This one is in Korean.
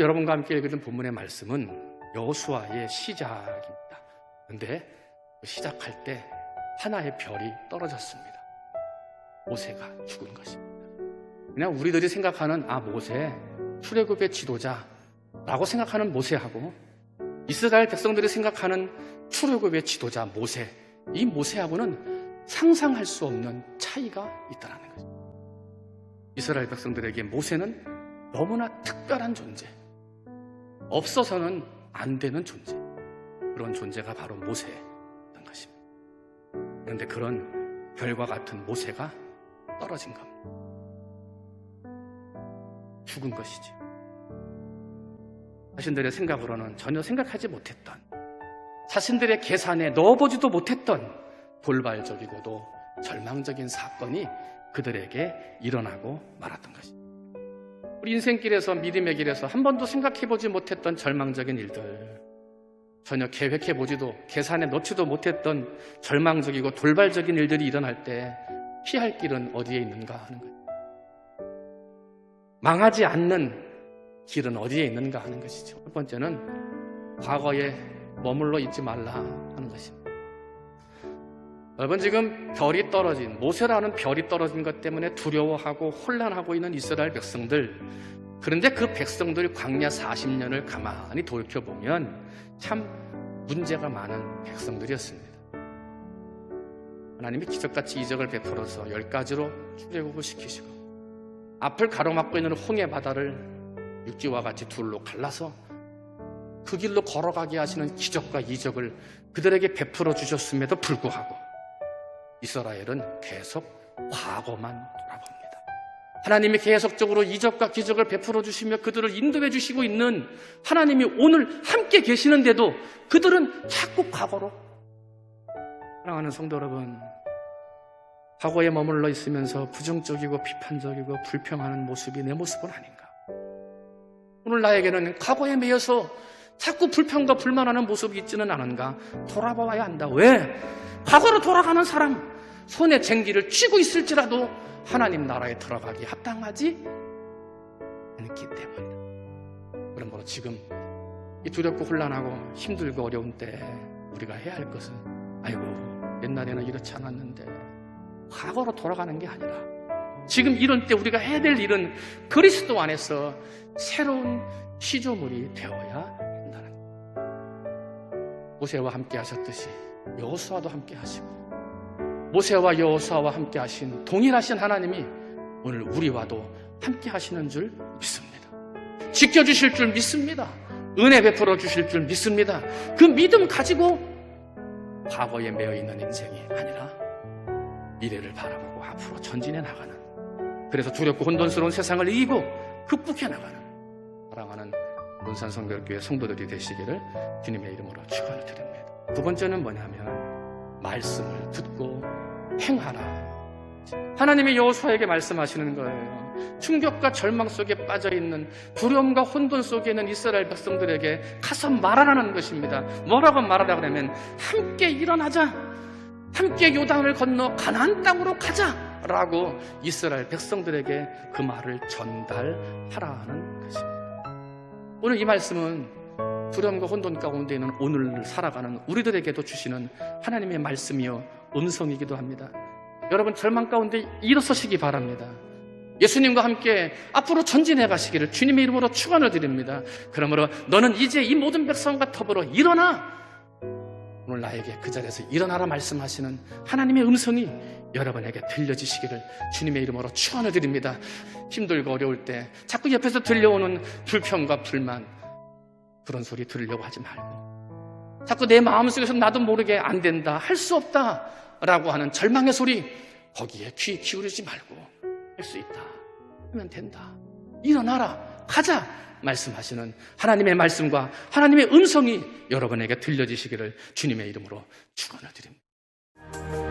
오늘 여러분과 함께 읽은 본문의 말씀은 여호수아의 시작입니다. 그런데 시작할 때 하나의 별이 떨어졌습니다. 모세가 죽은 것입니다. 그냥 우리들이 생각하는 아 모세 출애굽의 지도자라고 생각하는 모세하고 이스라엘 백성들이 생각하는 출애굽의 지도자 모세 이 모세하고는 상상할 수 없는 차이가 있다는 거죠. 이스라엘 백성들에게 모세는 너무나 특별한 존재, 없어서는 안 되는 존재, 그런 존재가 바로 모세였던 것입니다. 그런데 그런 별과 같은 모세가 떨어진 겁니다. 죽은 것이죠. 자신들의 생각으로는 전혀 생각하지 못했던, 자신들의 계산에 넣어보지도 못했던 돌발적이고도 절망적인 사건이 그들에게 일어나고 말았던 것입니다. 우리 인생길에서 믿음의 길에서 한 번도 생각해보지 못했던 절망적인 일들, 전혀 계획해보지도 계산에 넣지도 못했던 절망적이고 돌발적인 일들이 일어날 때 피할 길은 어디에 있는가 하는 거예요. 망하지 않는 길은 어디에 있는가 하는 것이죠. 첫 번째는 과거에 머물러 있지 말라 하는 것입니다. 여러분 지금 별이 떨어진 모세라는 별이 떨어진 것 때문에 두려워하고 혼란하고 있는 이스라엘 백성들 그런데 그 백성들 광야 40년을 가만히 돌이켜보면 참 문제가 많은 백성들이었습니다. 하나님이 기적같이 이적을 베풀어서 열 가지로 출애굽을 시키시고 앞을 가로막고 있는 홍해 바다를 육지와 같이 둘로 갈라서 그 길로 걸어가게 하시는 기적과 이적을 그들에게 베풀어 주셨음에도 불구하고 이스라엘은 계속 과거만 돌아봅니다. 하나님이 계속적으로 이적과 기적을 베풀어 주시며 그들을 인도해 주시고 있는 하나님이 오늘 함께 계시는데도 그들은 자꾸 과거로 사랑하는 성도 여러분 과거에 머물러 있으면서 부정적이고 비판적이고 불평하는 모습이 내 모습은 아닌가 오늘 나에게는 과거에 매여서 자꾸 불평과 불만하는 모습이 있지는 않은가 돌아봐야 한다 왜? 과거로 돌아가는 사람 손에 쟁기를 쥐고 있을지라도 하나님 나라에 들어가기 합당하지 않기 때문이다. 그러므로 지금 이 두렵고 혼란하고 힘들고 어려운 때 우리가 해야 할 것은 아이고 옛날에는 이렇지 않았는데 과거로 돌아가는 게 아니라 지금 이런 때 우리가 해야 될 일은 그리스도 안에서 새로운 시조물이 되어야 한다는 모세와 함께 하셨듯이 여호수아도 함께 하시고 모세와 여호수아와 함께 하신 동일하신 하나님이 오늘 우리와도 함께 하시는 줄 믿습니다. 지켜 주실 줄 믿습니다. 은혜 베풀어 주실 줄 믿습니다. 그 믿음 가지고 과거에 매여 있는 인생이 아니라 미래를 바라보고 앞으로 전진해 나가는 그래서 두렵고 혼돈스러운 세상을 이기고 극복해 나가는 사랑하는 논산 성결교회 성도들이 되시기를 주님의 이름으로 축원을 드립니다. 두 번째는 뭐냐면 말씀을 듣고 행하라. 하나님이 여호수아에게 말씀하시는 거예요. 충격과 절망 속에 빠져 있는 두려움과 혼돈 속에 있는 이스라엘 백성들에게 가서 말하라는 것입니다. 뭐라고 말하라 그러면 함께 일어나자. 함께 요단을 건너 가나안 땅으로 가자라고 이스라엘 백성들에게 그 말을 전달하라는 것입니다. 오늘 이 말씀은 두려움과 혼돈 가운데 있는 오늘을 살아가는 우리들에게도 주시는 하나님의 말씀이요 음성이기도 합니다. 여러분 절망 가운데 일어서시기 바랍니다. 예수님과 함께 앞으로 전진해 가시기를 주님의 이름으로 축원을 드립니다. 그러므로 너는 이제 이 모든 백성과 더불어 일어나 오늘 나에게 그 자리에서 일어나라 말씀하시는 하나님의 음성이 여러분에게 들려지시기를 주님의 이름으로 축원을 드립니다. 힘들고 어려울 때 자꾸 옆에서 들려오는 불평과 불만 그런 소리 들으려고 하지 말고 자꾸 내 마음속에서 나도 모르게 안 된다 할 수 없다 라고 하는 절망의 소리 거기에 귀 기울이지 말고 할 수 있다 하면 된다 일어나라 가자 말씀하시는 하나님의 말씀과 하나님의 음성이 여러분에게 들려지시기를 주님의 이름으로 축원을 드립니다.